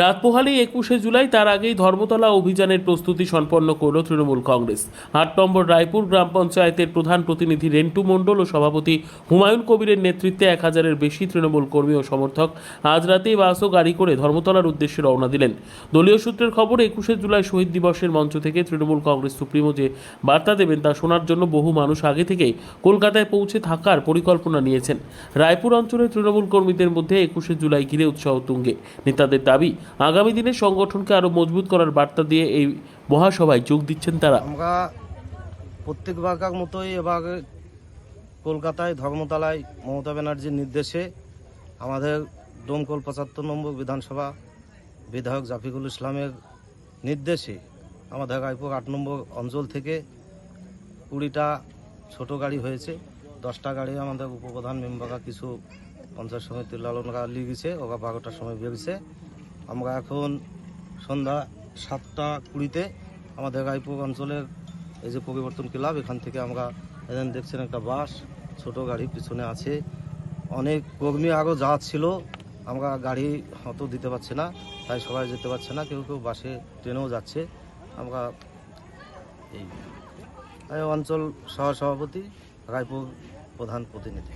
রাত পোহালে একুশে জুলাই তার আগেই ধর্মতলা অভিযানের প্রস্তুতি সম্পন্ন করল তৃণমূল কংগ্রেস। আট নম্বর রায়পুর গ্রাম পঞ্চায়েতের প্রধান প্রতিনিধি রেন্টু মণ্ডল ও সভাপতি হুমায়ুন কবিরের নেতৃত্বে এক হাজারের বেশি তৃণমূল কর্মী ও সমর্থক আজ রাতেই বাস ও গাড়ি করে ধর্মতলার উদ্দেশ্যে রওনা দিলেন। দলীয় সূত্রের খবর, একুশে জুলাই শহীদ দিবসের মঞ্চ থেকে তৃণমূল কংগ্রেস সুপ্রিমো যে বার্তা দেবেন তা শোনার জন্য বহু মানুষ আগে থেকেই কলকাতায় পৌঁছে থাকার পরিকল্পনা নিয়েছেন। রায়পুর অঞ্চলের তৃণমূল কর্মীদের মধ্যে একুশে জুলাই ঘিরে উৎসাহ তুঙ্গে। নেতাদের দাবি আগামী দিনে সংগঠনকে আরও মজবুত করার বার্তা দিয়ে এই মহাসভায় যোগ দিচ্ছেন তারা। আমরা প্রত্যেক প্রত্যেকবারকার মতোই এবার কলকাতায় ধর্মতলায় মমতা ব্যানার্জির নির্দেশে আমাদের ডোমকল পঁচাত্তর নম্বর বিধানসভা বিধায়ক জাফিকুল ইসলামের নির্দেশে আমাদের রায়পুর আট নম্বর অঞ্চল থেকে কুড়িটা ছোট গাড়ি হয়েছে। দশটা গাড়ি আমাদের উপপ্রধান মেম্বাররা কিছু পঞ্চায়েত সমিতির লালনরা লিগেছে ওরা বারোটার সময় বেরিয়েছে। আমরা এখন সন্ধ্যা সাতটা কুড়িতে আমাদের রায়পুর অঞ্চলের এই যে পরিবর্তন ক্লাব, এখান থেকে আমরা এখানে দেখছেন একটা বাস, ছোট গাড়ি পিছনে আছে। অনেক কর্মী আরও ছিল, আমরা গাড়ি অত দিতে পারছি না, তাই সবাই যেতে পারছে না, কেউ কেউ বাসে, ট্রেনেও যাচ্ছে। আমরা এই অঞ্চল সহ সভাপতি রায়পুর প্রধান প্রতিনিধি।